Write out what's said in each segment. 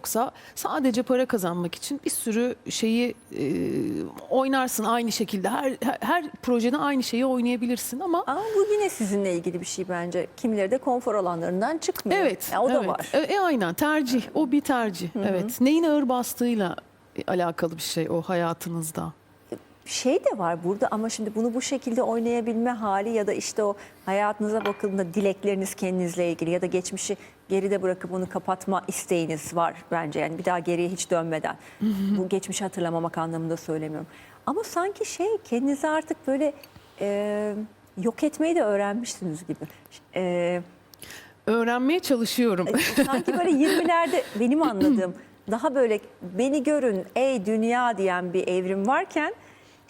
Yoksa sadece para kazanmak için bir sürü şeyi e, oynarsın aynı şekilde. Her, her, her projede aynı şeyi oynayabilirsin ama Ama bu yine sizinle ilgili bir şey bence. Kimileri de konfor alanlarından çıkmıyor. evet. Yani o da evet. var. E, e, aynen tercih. O bir tercih. Evet. Neyin ağır bastığıyla alakalı bir şey o hayatınızda. şey de var burada ama şimdi bunu bu şekilde oynayabilme hali ya da işte o hayatınıza bakıldığında dilekleriniz kendinizle ilgili ya da geçmişi geride bırakıp onu kapatma isteğiniz var bence. Yani bir daha geriye hiç dönmeden. bu geçmişi hatırlamamak anlamında söylemiyorum. Ama sanki şey kendinizi artık böyle e, yok etmeyi de öğrenmişsiniz gibi. E, Öğrenmeye çalışıyorum. sanki böyle 20'lerde benim anladığım daha böyle beni görün ey dünya diyen bir evrim varken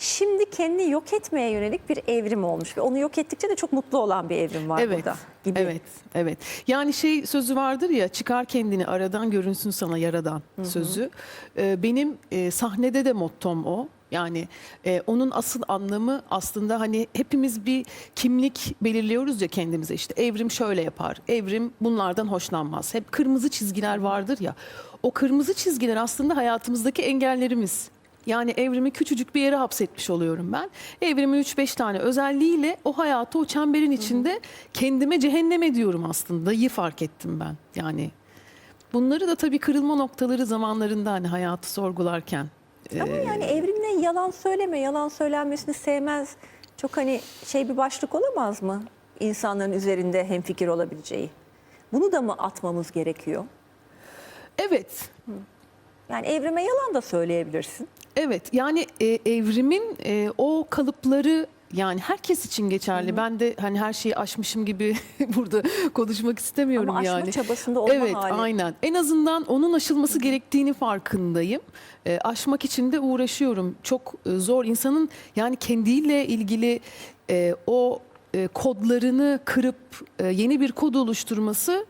şimdi kendini yok etmeye yönelik bir evrim olmuş ve onu yok ettikçe de çok mutlu olan bir evrim var Evet. burada gibi. Evet, evet. Yani şey sözü vardır ya çıkar kendini aradan görünsün sana yaradan sözü. Ee, benim e, sahnede de mottom o. Yani e, onun asıl anlamı aslında hani hepimiz bir kimlik belirliyoruz ya kendimize işte evrim şöyle yapar, evrim bunlardan hoşlanmaz. Hep kırmızı çizgiler vardır ya. O kırmızı çizgiler aslında hayatımızdaki engellerimiz. Yani evrimi küçücük bir yere hapsetmiş oluyorum ben. Evrimin 3-5 tane özelliğiyle o hayatı o çemberin içinde kendime cehennem ediyorum aslında. İyi fark ettim ben. Yani bunları da tabii kırılma noktaları zamanlarında hani hayatı sorgularken. Ama yani evrimle yalan söyleme, yalan söylenmesini sevmez. Çok hani şey bir başlık olamaz mı? İnsanların üzerinde hemfikir olabileceği. Bunu da mı atmamız gerekiyor? Evet, Yani evrime yalan da söyleyebilirsin. Evet. Yani e, evrimin e, o kalıpları yani herkes için geçerli. Ben de hani her şeyi aşmışım gibi burada konuşmak istemiyorum Ama aşma yani. çabasında olma evet, hali. aynen. En azından onun aşılması gerektiğini farkındayım. E, aşmak için de uğraşıyorum. Çok e, zor. İnsanın yani kendiyle ilgili e, o e, kodlarını kırıp e, yeni bir kod oluşturması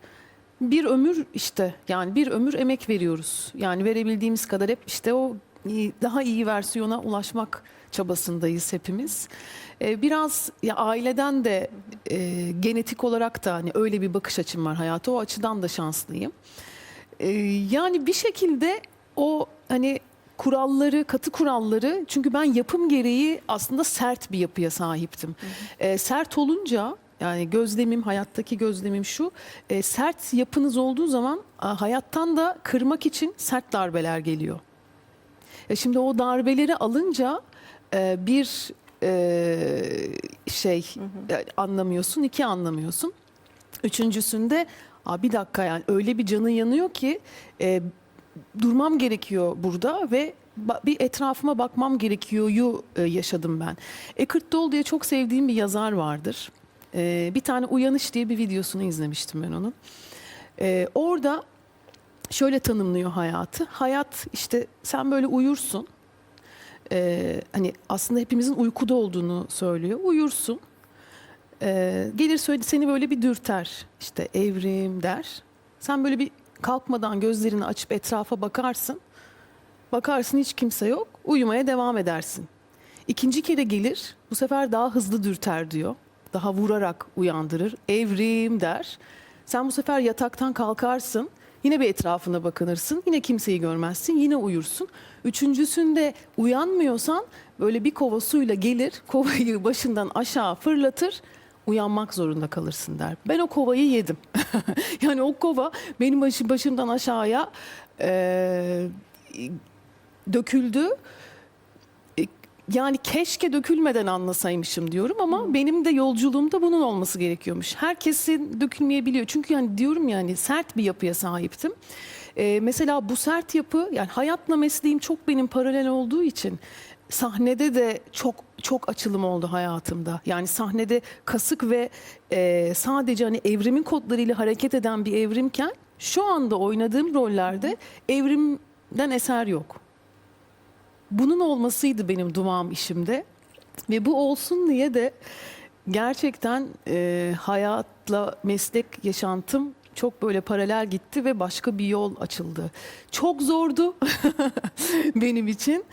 bir ömür işte. Yani bir ömür emek veriyoruz. Yani verebildiğimiz kadar hep işte o daha iyi versiyona ulaşmak çabasındayız hepimiz. E, biraz ya aileden de e, genetik olarak da hani öyle bir bakış açım var hayata. O açıdan da şanslıyım. Ee, yani bir şekilde o hani kuralları, katı kuralları çünkü ben yapım gereği aslında sert bir yapıya sahiptim. Ee, sert olunca yani gözlemim, hayattaki gözlemim şu. e, sert yapınız olduğu zaman a, hayattan da kırmak için sert darbeler geliyor. E şimdi o darbeleri alınca e, bir e, şey anlamıyorsun, iki anlamıyorsun. Üçüncüsünde Aa, bir dakika yani öyle bir canı yanıyor ki e, durmam gerekiyor burada ve bir etrafıma bakmam gerekiyor'yu e, yaşadım ben. Eckhart Tolle diye çok sevdiğim bir yazar vardır. E, bir tane Uyanış diye bir videosunu izlemiştim ben onun. E, orada şöyle tanımlıyor hayatı. Hayat işte sen böyle uyursun. E, hani aslında hepimizin uykuda olduğunu söylüyor. Uyursun. Ee, gelir söyle seni böyle bir dürter işte evrim der. Sen böyle bir kalkmadan gözlerini açıp etrafa bakarsın. Bakarsın hiç kimse yok. Uyumaya devam edersin. İkinci kere gelir bu sefer daha hızlı dürter diyor. Daha vurarak uyandırır. Evrim der. Sen bu sefer yataktan kalkarsın. Yine bir etrafına bakınırsın. Yine kimseyi görmezsin. Yine uyursun. Üçüncüsünde uyanmıyorsan böyle bir kova suyla gelir. Kovayı başından aşağı fırlatır uyanmak zorunda kalırsın der. Ben o kovayı yedim. yani o kova benim başı, başımdan aşağıya e, döküldü. Yani keşke dökülmeden anlasaymışım diyorum ama benim de yolculuğumda bunun olması gerekiyormuş. Herkesin dökülmeyebiliyor. Çünkü yani diyorum yani sert bir yapıya sahiptim. E, mesela bu sert yapı yani hayatla mesleğim çok benim paralel olduğu için sahnede de çok çok açılım oldu hayatımda. Yani sahnede kasık ve e, sadece hani evrimin kodlarıyla hareket eden bir evrimken şu anda oynadığım rollerde evrimden eser yok. Bunun olmasıydı benim dumağım işimde ve bu olsun diye de gerçekten e, hayatla meslek yaşantım çok böyle paralel gitti ve başka bir yol açıldı. Çok zordu benim için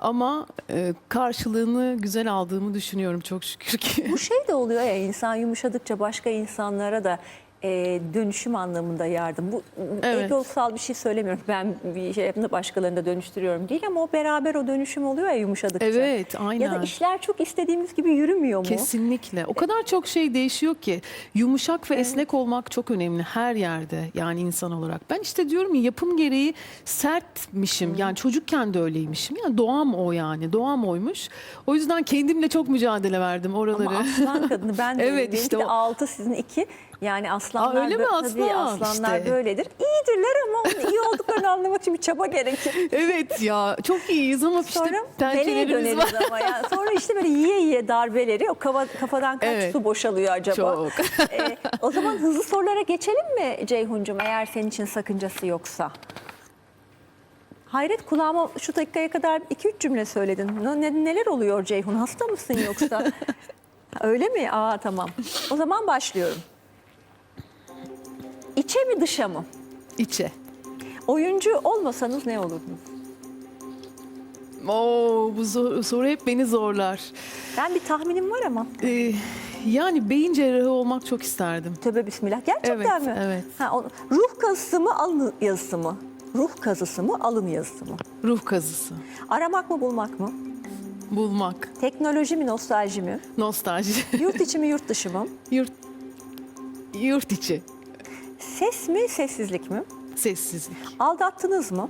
ama e, karşılığını güzel aldığımı düşünüyorum çok şükür ki. Bu şey de oluyor ya insan yumuşadıkça başka insanlara da e, dönüşüm anlamında yardım. Bu Evet. egosal bir şey söylemiyorum. Ben bir şey yaptığımda başkalarını da dönüştürüyorum değil ama o beraber o dönüşüm oluyor ya yumuşadıkça. Evet, Ya aynen. da işler çok istediğimiz gibi yürümüyor mu? Kesinlikle. O kadar çok şey değişiyor ki. Yumuşak ve esnek olmak çok önemli her yerde yani insan olarak. Ben işte diyorum ya yapım gereği sertmişim. Yani çocukken de öyleymişim. Yani doğam o yani. Doğam oymuş. O yüzden kendimle çok mücadele verdim oraları. Ama aslan kadını ben de Evet, evet, işte o- 6 sizin 2. Yani aslanlar Aa, öyle mi? bö- tabii Aslan aslanlar işte. böyledir. İyidirler ama onun iyi olduklarını anlamak için bir çaba gerekir. evet ya çok iyiyiz ama işte Sonra pençelerimiz döneriz var. ama ya. Sonra işte böyle yiye yiye darbeleri o kafa, kafadan kaç Evet. su boşalıyor acaba? Çok. Ee, o zaman hızlı sorulara geçelim mi Ceyhun'cum eğer senin için sakıncası yoksa? Hayret kulağıma şu dakikaya kadar 2-3 cümle söyledin. Ne- neler oluyor Ceyhun? Hasta mısın yoksa? Öyle mi? Aa tamam. O zaman başlıyorum. İçe mi dışa mı? İçe. Oyuncu olmasanız ne olurdunuz? Oo, bu zor- soru hep beni zorlar. Ben bir tahminim var ama. Ee, yani beyin cerrahı olmak çok isterdim. Tövbe bismillah. Gerçekten Evet, mi? evet. Ha, o- ruh kazısı mı alın yazısı mı? Ruh kazısı mı alın yazısı mı? Ruh kazısı. Aramak mı bulmak mı? Bulmak. Teknoloji mi nostalji mi? Nostalji. Yurt içi mi yurt dışı mı? Yurt yurt içi. Ses mi sessizlik mi? Sessizlik. Aldattınız mı?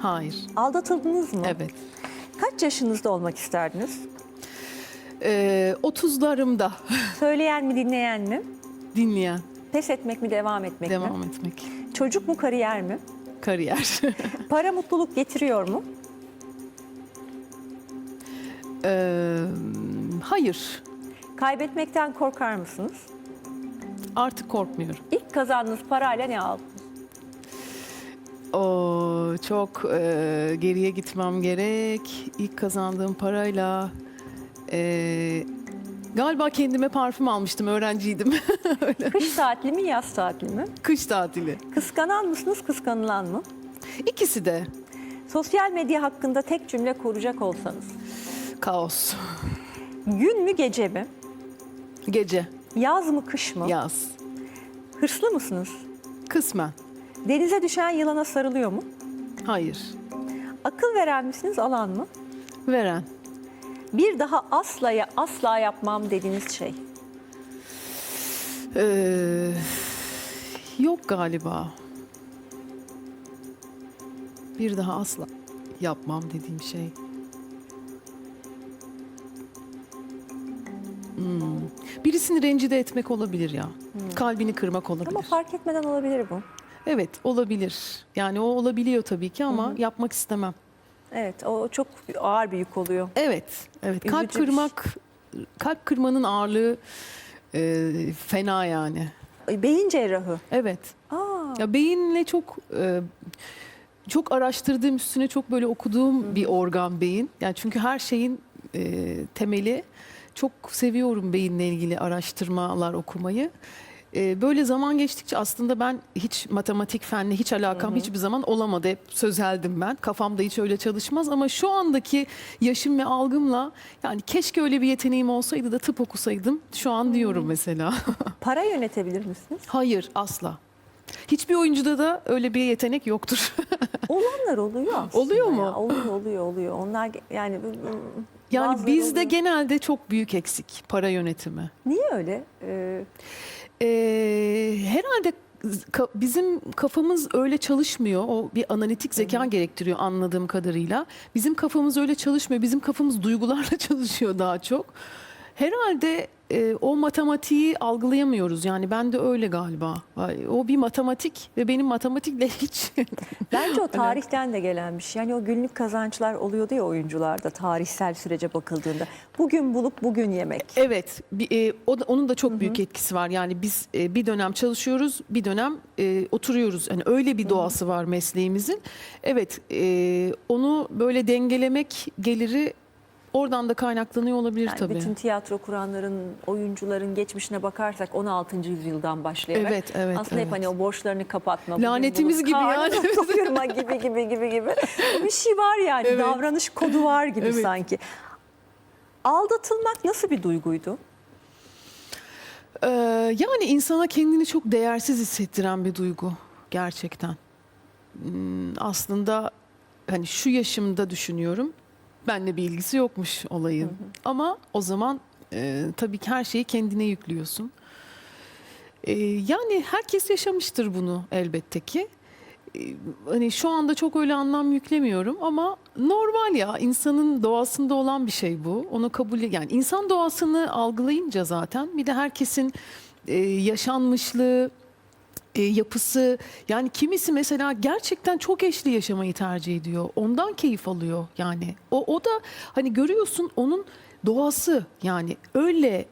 Hayır. Aldatıldınız mı? Evet. Kaç yaşınızda olmak isterdiniz? Ee, 30'larımda Söyleyen mi dinleyen mi? dinleyen, Pes etmek mi devam etmek mi? devam etmek. Çocuk mu kariyer mi? Kariyer. Para mutluluk getiriyor mu? Ee, hayır. Kaybetmekten korkar mısınız? Artık korkmuyorum. Kazandığınız parayla ne aldınız? Oo, çok e, geriye gitmem gerek. İlk kazandığım parayla e, galiba kendime parfüm almıştım. Öğrenciydim. Kış tatili mi yaz tatili mi? Kış tatili. Kıskanan mısınız kıskanılan mı? İkisi de Sosyal medya hakkında tek cümle kuracak olsanız. kaos. Gün mü gece mi? Gece, Yaz mı kış mı? yaz. Hırslı mısınız? Kısmen. Denize düşen yılana sarılıyor mu? Hayır. Akıl veren misiniz alan mı? Veren. Bir daha asla ya asla yapmam dediğiniz şey. Ee, yok galiba. Bir daha asla yapmam dediğim şey. Hmm. Birisini rencide etmek olabilir ya. Kalbini kırmak olabilir. Ama fark etmeden olabilir bu. Evet olabilir. Yani o olabiliyor tabii ki ama yapmak istemem. Evet o çok ağır bir yük oluyor. Evet, evet. Kalp Üzücü bir kırmak, kalp kırmanın ağırlığı e, fena yani. Beyin cerrahı. Evet. Aa, Ya beyinle çok e, çok araştırdığım üstüne çok böyle okuduğum bir organ beyin. Yani çünkü her şeyin e, temeli çok seviyorum beyinle ilgili araştırmalar okumayı. E, böyle zaman geçtikçe aslında ben hiç matematik fenle hiç alakam hiçbir zaman olamadı. Hep sözeldim ben. Kafamda hiç öyle çalışmaz ama şu andaki yaşım ve algımla yani keşke öyle bir yeteneğim olsaydı da tıp okusaydım. Şu an diyorum mesela. para yönetebilir misiniz? Hayır asla. Hiçbir oyuncuda da öyle bir yetenek yoktur. Olanlar oluyor aslında. Oluyor mu? ya. Oluyor oluyor oluyor. Onlar yani yani bazıları bizde oluyor. genelde çok büyük eksik para yönetimi. Niye öyle? Ee, Ee, herhalde ka- bizim kafamız öyle çalışmıyor. O bir analitik zeka gerektiriyor anladığım kadarıyla. Bizim kafamız öyle çalışmıyor. Bizim kafamız duygularla çalışıyor daha çok. Herhalde e, o matematiği algılayamıyoruz. Yani ben de öyle galiba. O bir matematik ve benim matematikle hiç Bence o tarihten de gelen bir şey. Yani o günlük kazançlar oluyordu ya oyuncularda tarihsel sürece bakıldığında. Bugün bulup bugün yemek. Evet, bir, e, o da, onun da çok büyük etkisi var. Yani biz e, bir dönem çalışıyoruz, bir dönem e, oturuyoruz. Yani öyle bir doğası var mesleğimizin. Evet, e, onu böyle dengelemek geliri oradan da kaynaklanıyor olabilir Yani tabii. bütün tiyatro kuranların, oyuncuların geçmişine bakarsak 16. yüzyıldan başlayarak Evet, evet, aslında hep evet. hani o borçlarını kapatma. Lanetimiz gibi yani. gibi gibi gibi gibi. Bir şey var yani Evet. davranış kodu var gibi Evet. sanki. Aldatılmak nasıl bir duyguydu? Ee, yani insana kendini çok değersiz hissettiren bir duygu gerçekten. Hmm, aslında hani şu yaşımda düşünüyorum. Benle bir ilgisi yokmuş olayın. Ama o zaman e, tabii ki her şeyi kendine yüklüyorsun. E, yani herkes yaşamıştır bunu elbette ki. E, hani şu anda çok öyle anlam yüklemiyorum ama normal ya insanın doğasında olan bir şey bu. Onu kabul yani insan doğasını algılayınca zaten bir de herkesin e, yaşanmışlığı e, yapısı yani kimisi mesela gerçekten çok eşli yaşamayı tercih ediyor. Ondan keyif alıyor yani. O o da hani görüyorsun onun doğası yani öyle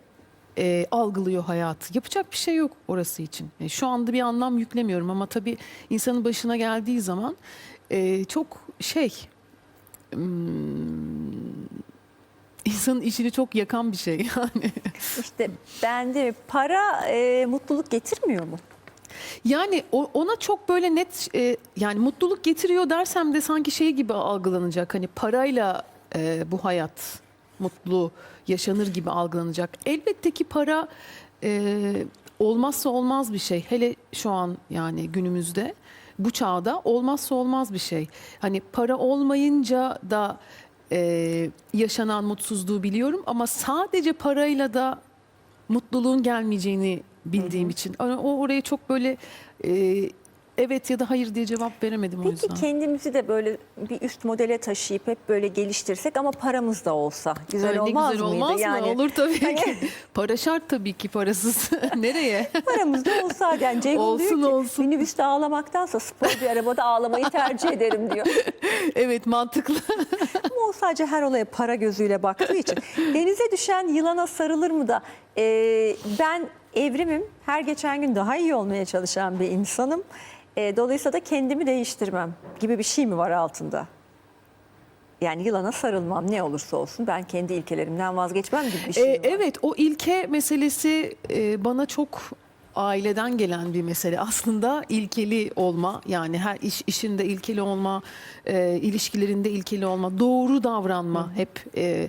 e, algılıyor hayatı. Yapacak bir şey yok orası için. E, şu anda bir anlam yüklemiyorum ama tabii insanın başına geldiği zaman e, çok şey hmm, insanın içini çok yakan bir şey yani. İşte bende para e, mutluluk getirmiyor mu? Yani ona çok böyle net e, yani mutluluk getiriyor dersem de sanki şey gibi algılanacak. Hani parayla e, bu hayat mutlu yaşanır gibi algılanacak. Elbette ki para e, olmazsa olmaz bir şey. Hele şu an yani günümüzde bu çağda olmazsa olmaz bir şey. Hani para olmayınca da e, yaşanan mutsuzluğu biliyorum ama sadece parayla da mutluluğun gelmeyeceğini bildiğim için. Hani O oraya çok böyle e, evet ya da hayır diye cevap veremedim o Peki yüzden. kendimizi de böyle bir üst modele taşıyıp hep böyle geliştirsek ama paramız da olsa güzel Öyle olmaz güzel mıydı? olmaz yani mı? Olur tabii Hani- ki. Para şart tabii ki parasız. Nereye? paramız da olsa yani Ceyhun Olsun, diyor ki olsun. minibüste ağlamaktansa spor bir arabada ağlamayı tercih ederim diyor. evet mantıklı. Ama o sadece her olaya para gözüyle baktığı için. Denize düşen yılana sarılır mı da e, ben evrimim her geçen gün daha iyi olmaya çalışan bir insanım. E, dolayısıyla da kendimi değiştirmem gibi bir şey mi var altında? Yani yılana sarılmam ne olursa olsun ben kendi ilkelerimden vazgeçmem gibi bir şey mi Ee, var? evet o ilke meselesi e, bana çok aileden gelen bir mesele. Aslında ilkeli olma yani her iş işinde ilkeli olma, e, ilişkilerinde ilkeli olma, doğru davranma hep. e,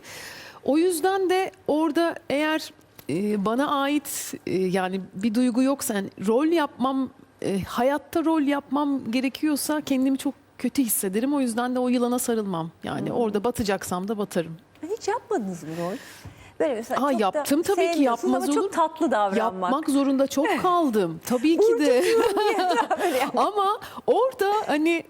o yüzden de orada eğer e, bana ait e, yani bir duygu yoksa yani rol yapmam, e, hayatta rol yapmam gerekiyorsa kendimi çok kötü hissederim. O yüzden de o yılana sarılmam. Yani orada batacaksam da batarım. Hiç yapmadınız mı rol? Böyle mesela Aa, çok yaptım tabii ki, yapmaz ama olur çok tatlı davranmak. Yapmak zorunda çok kaldım. Tabii ki de. Ama orada hani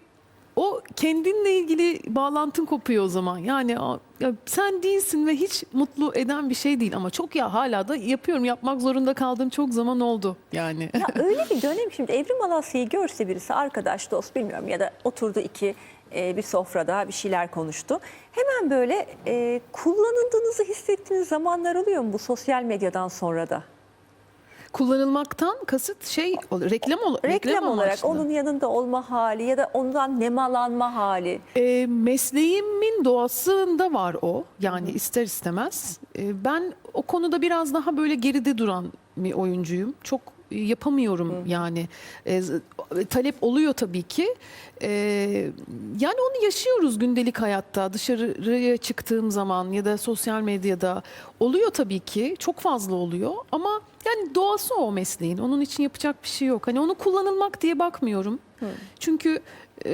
o kendinle ilgili bağlantın kopuyor o zaman. Yani ya sen değilsin ve hiç mutlu eden bir şey değil. Ama çok ya hala da yapıyorum. Yapmak zorunda kaldığım çok zaman oldu yani. Ya öyle bir dönem şimdi Evrim Alasya'yı görse birisi arkadaş dost bilmiyorum ya da oturdu iki e, bir sofrada bir şeyler konuştu. Hemen böyle e, kullanıldığınızı hissettiğiniz zamanlar oluyor mu bu sosyal medyadan sonra da? Kullanılmaktan kasıt şey reklam ol Reklam, olarak amaçlı. onun yanında olma hali ya da ondan nemalanma hali. E, mesleğimin doğasında var o. Yani ister istemez. E, ben o konuda biraz daha böyle geride duran bir oyuncuyum. Çok e, yapamıyorum yani. E, z- talep oluyor tabii ki. E, yani onu yaşıyoruz gündelik hayatta. Dışarıya çıktığım zaman ya da sosyal medyada oluyor tabii ki. Çok fazla oluyor ama yani doğası o mesleğin. Onun için yapacak bir şey yok. Hani onu kullanılmak diye bakmıyorum. Çünkü e,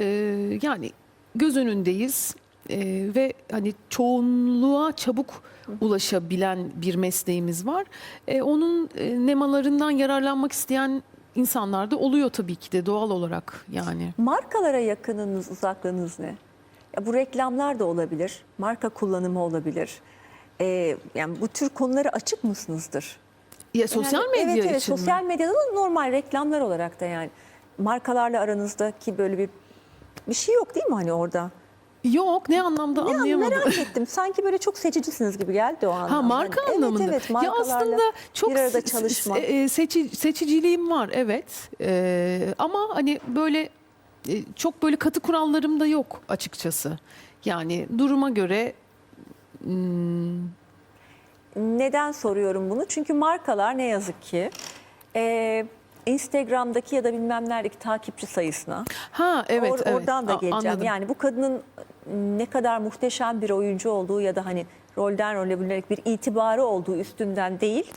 yani göz önündeyiz e, ve hani çoğunluğa çabuk ulaşabilen bir mesleğimiz var. E, onun e, nemalarından yararlanmak isteyen insanlar da oluyor tabii ki de doğal olarak yani. Markalara yakınınız, uzaklığınız ne? Ya bu reklamlar da olabilir, marka kullanımı olabilir. E, yani bu tür konulara açık mısınızdır? Ya sosyal Yani medya evet, evet, için mi? sosyal medyada da normal reklamlar olarak da yani markalarla aranızdaki böyle bir bir şey yok değil mi hani orada? Yok ne anlamda Ne an- anlayamadım. merak ettim. Sanki böyle çok seçicisiniz gibi geldi o anlamda. Ha marka Hani, anlamında. Evet evet ya aslında çok bir arada se- çalışma. se- e, seçi- seçiciliğim var evet. E, ama hani böyle e, çok böyle katı kurallarım da yok açıkçası. Yani duruma göre Neden soruyorum bunu? Çünkü markalar ne yazık ki e, Instagram'daki ya da bilmem neredeki takipçi sayısına ha evet Or- evet oradan da geleceğim. anladım. Yani bu kadının ne kadar muhteşem bir oyuncu olduğu ya da hani rolden role bürünerek bir itibarı olduğu üstünden değil.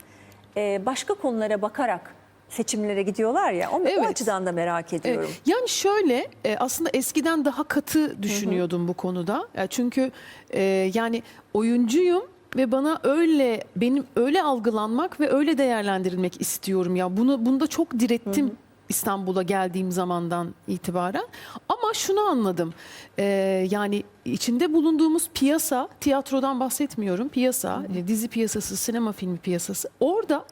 e, başka konulara bakarak seçimlere gidiyorlar ya. O, o Evet. açıdan da merak ediyorum. E, Yani şöyle e, aslında eskiden daha katı düşünüyordum bu konuda. Çünkü e, yani oyuncuyum ve bana öyle benim öyle algılanmak ve öyle değerlendirilmek istiyorum ya. Bunu bunda çok direttim. İstanbul'a geldiğim zamandan itibaren. Ama şunu anladım. E, yani içinde bulunduğumuz piyasa tiyatrodan bahsetmiyorum piyasa e, dizi piyasası sinema filmi piyasası. Orada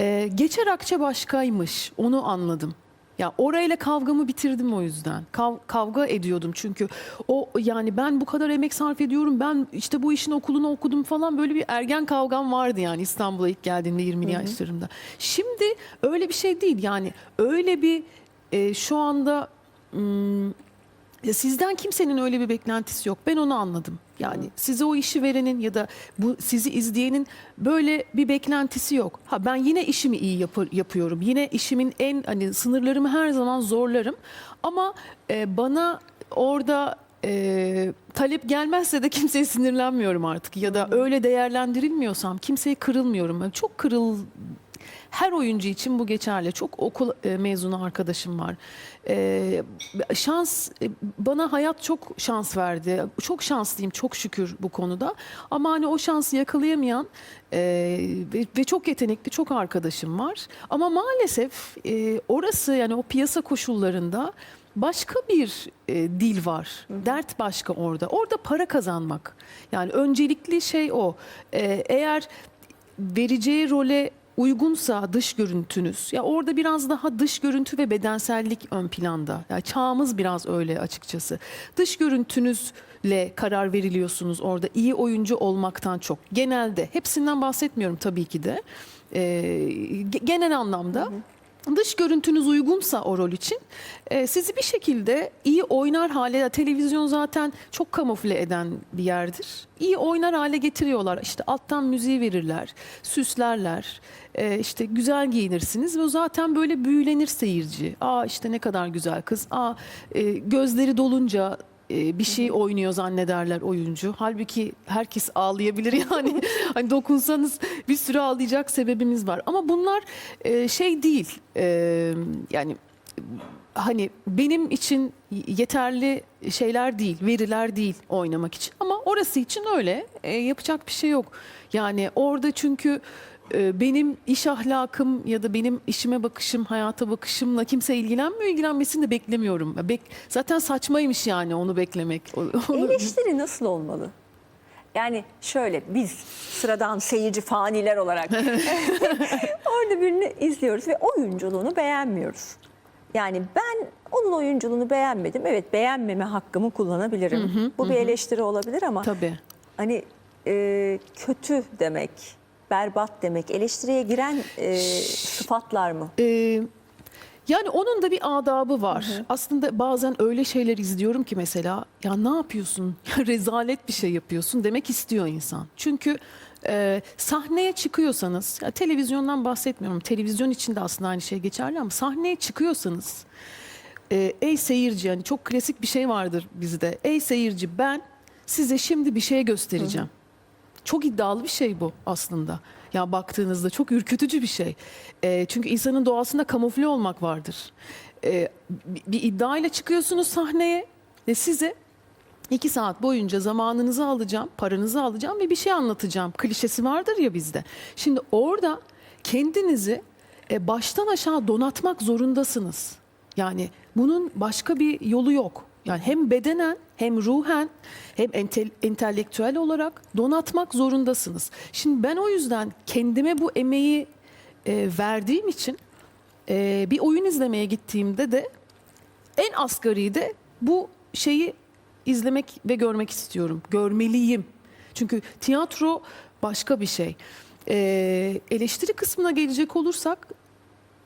e, geçer akçe başkaymış onu anladım ya orayla kavgamı bitirdim o yüzden. Kav- kavga ediyordum çünkü o yani ben bu kadar emek sarf ediyorum. Ben işte bu işin okulunu okudum falan böyle bir ergen kavgam vardı yani İstanbul'a ilk geldiğimde 20'li yaşlarımda. Şimdi öyle bir şey değil yani öyle bir e, şu anda ya sizden kimsenin öyle bir beklentisi yok. Ben onu anladım. Yani size o işi verenin ya da bu sizi izleyenin böyle bir beklentisi yok. Ha ben yine işimi iyi yapı- yapıyorum. Yine işimin en hani sınırlarımı her zaman zorlarım. Ama e, bana orada e, talep gelmezse de kimseye sinirlenmiyorum artık ya da öyle değerlendirilmiyorsam kimseye kırılmıyorum. Yani çok kırıl her oyuncu için bu geçerli. Çok okul e, mezunu arkadaşım var. E, şans e, bana hayat çok şans verdi. Çok şanslıyım çok şükür bu konuda. Ama hani o şansı yakalayamayan e, ve, ve çok yetenekli çok arkadaşım var. Ama maalesef e, orası yani o piyasa koşullarında başka bir e, dil var. Dert başka orada. Orada para kazanmak. Yani öncelikli şey o. E, eğer vereceği role uygunsa dış görüntünüz ya orada biraz daha dış görüntü ve bedensellik ön planda. Ya çağımız biraz öyle açıkçası. Dış görüntünüzle karar veriliyorsunuz orada iyi oyuncu olmaktan çok. Genelde hepsinden bahsetmiyorum tabii ki de. Ee, ge- genel anlamda dış görüntünüz uygunsa o rol için e, sizi bir şekilde iyi oynar hale televizyon zaten çok kamufle eden bir yerdir. İyi oynar hale getiriyorlar. İşte alttan müziği verirler, süslerler. E, işte güzel giyinirsiniz ve zaten böyle büyülenir seyirci. Aa işte ne kadar güzel kız. Aa e, gözleri dolunca e, bir şey oynuyor zannederler oyuncu. Halbuki herkes ağlayabilir yani. hani dokunsanız bir sürü ağlayacak sebebimiz var. Ama bunlar e, şey değil. E, yani hani benim için yeterli şeyler değil, veriler değil oynamak için. Ama orası için öyle. E, yapacak bir şey yok. Yani orada çünkü benim iş ahlakım ya da benim işime bakışım, hayata bakışımla kimse ilgilenmiyor. İlgilenmesini de beklemiyorum. Bek, zaten saçmaymış yani onu beklemek. Eleştiri nasıl olmalı? Yani şöyle biz sıradan seyirci faniler olarak orada birini izliyoruz ve oyunculuğunu beğenmiyoruz. Yani ben onun oyunculuğunu beğenmedim. Evet beğenmeme hakkımı kullanabilirim. Bu bir eleştiri olabilir ama Tabii. hani e, kötü demek, berbat demek, eleştiriye giren e, sıfatlar mı? Ee, yani onun da bir adabı var. Aslında bazen öyle şeyler izliyorum ki mesela ya ne yapıyorsun? Ya rezalet bir şey yapıyorsun demek istiyor insan. Çünkü e, sahneye çıkıyorsanız, ya televizyondan bahsetmiyorum. Televizyon için de aslında aynı şey geçerli ama sahneye çıkıyorsanız e, ey seyirci yani çok klasik bir şey vardır bizde. Ey seyirci ben size şimdi bir şey göstereceğim. Çok iddialı bir şey bu aslında. Ya baktığınızda çok ürkütücü bir şey. Ee, çünkü insanın doğasında kamufle olmak vardır. Ee, bir, bir iddiayla çıkıyorsunuz sahneye ve size iki saat boyunca zamanınızı alacağım, paranızı alacağım ve bir şey anlatacağım. Klişesi vardır ya bizde. Şimdi orada kendinizi e, baştan aşağı donatmak zorundasınız. Yani bunun başka bir yolu yok. Yani hem bedenen hem ruhen hem entel, entelektüel olarak donatmak zorundasınız. Şimdi ben o yüzden kendime bu emeği e, verdiğim için e, bir oyun izlemeye gittiğimde de en asgari de bu şeyi izlemek ve görmek istiyorum. Görmeliyim. Çünkü tiyatro başka bir şey. Ee, eleştiri kısmına gelecek olursak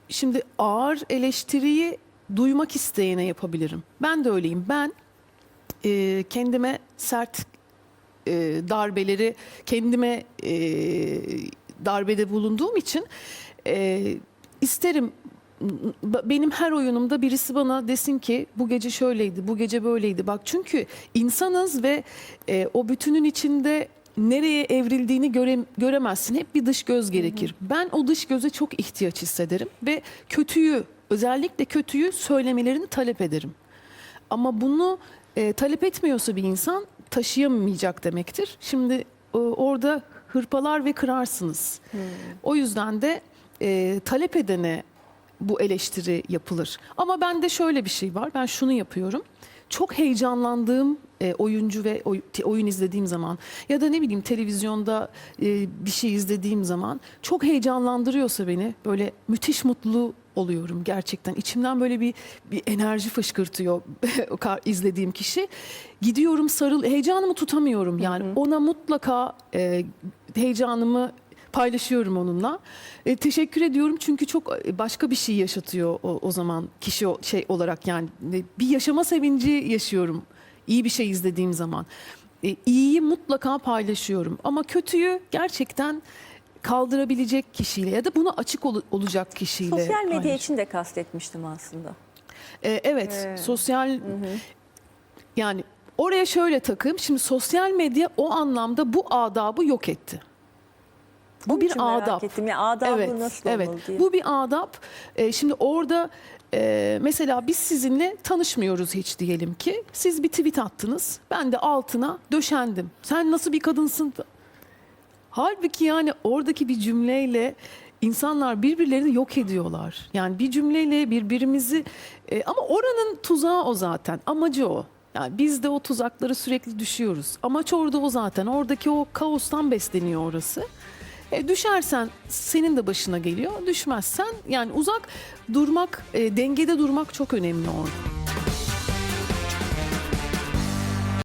şimdi ağır eleştiriyi duymak isteyene yapabilirim. Ben de öyleyim. Ben e, kendime sert e, darbeleri kendime e, darbede bulunduğum için e, isterim benim her oyunumda birisi bana desin ki bu gece şöyleydi, bu gece böyleydi. Bak çünkü insanız ve e, o bütünün içinde nereye evrildiğini göre, göremezsin. Hep bir dış göz gerekir. Ben o dış göze çok ihtiyaç hissederim ve kötüyü özellikle kötüyü söylemelerini talep ederim. Ama bunu e, talep etmiyorsa bir insan taşıyamayacak demektir. Şimdi e, orada hırpalar ve kırarsınız. O yüzden de e, talep edene bu eleştiri yapılır. Ama bende şöyle bir şey var. Ben şunu yapıyorum. Çok heyecanlandığım e, oyuncu ve oy- oyun izlediğim zaman ya da ne bileyim televizyonda e, bir şey izlediğim zaman çok heyecanlandırıyorsa beni böyle müthiş mutlu oluyorum gerçekten. İçimden böyle bir bir enerji fışkırtıyor izlediğim kişi. Gidiyorum sarıl heyecanımı tutamıyorum. Yani ona mutlaka e, heyecanımı paylaşıyorum onunla. E, teşekkür ediyorum çünkü çok e, başka bir şey yaşatıyor o, o zaman kişi şey olarak yani bir yaşama sevinci yaşıyorum. İyi bir şey izlediğim zaman. E, iyiyi mutlaka paylaşıyorum ama kötüyü gerçekten kaldırabilecek kişiyle ya da buna açık ol- olacak kişiyle. Sosyal medya paylaşıyorum. için de kastetmiştim aslında. E, evet, Evet. sosyal yani oraya şöyle takım. Şimdi sosyal medya o anlamda bu adabı yok etti. Bu Onun bir adap. ettim. Ya adabı evet, nasıl evet. diye. Bu bir adap. E, şimdi orada e, mesela biz sizinle tanışmıyoruz hiç diyelim ki. Siz bir tweet attınız. Ben de altına döşendim. Sen nasıl bir kadınsın? Halbuki yani oradaki bir cümleyle insanlar birbirlerini yok ediyorlar. Yani bir cümleyle birbirimizi e, ama oranın tuzağı o zaten. Amacı o. Yani biz de o tuzakları sürekli düşüyoruz. Amaç orada o zaten. Oradaki o kaostan besleniyor orası. E, düşersen senin de başına geliyor. Düşmezsen yani uzak durmak, e, dengede durmak çok önemli orada.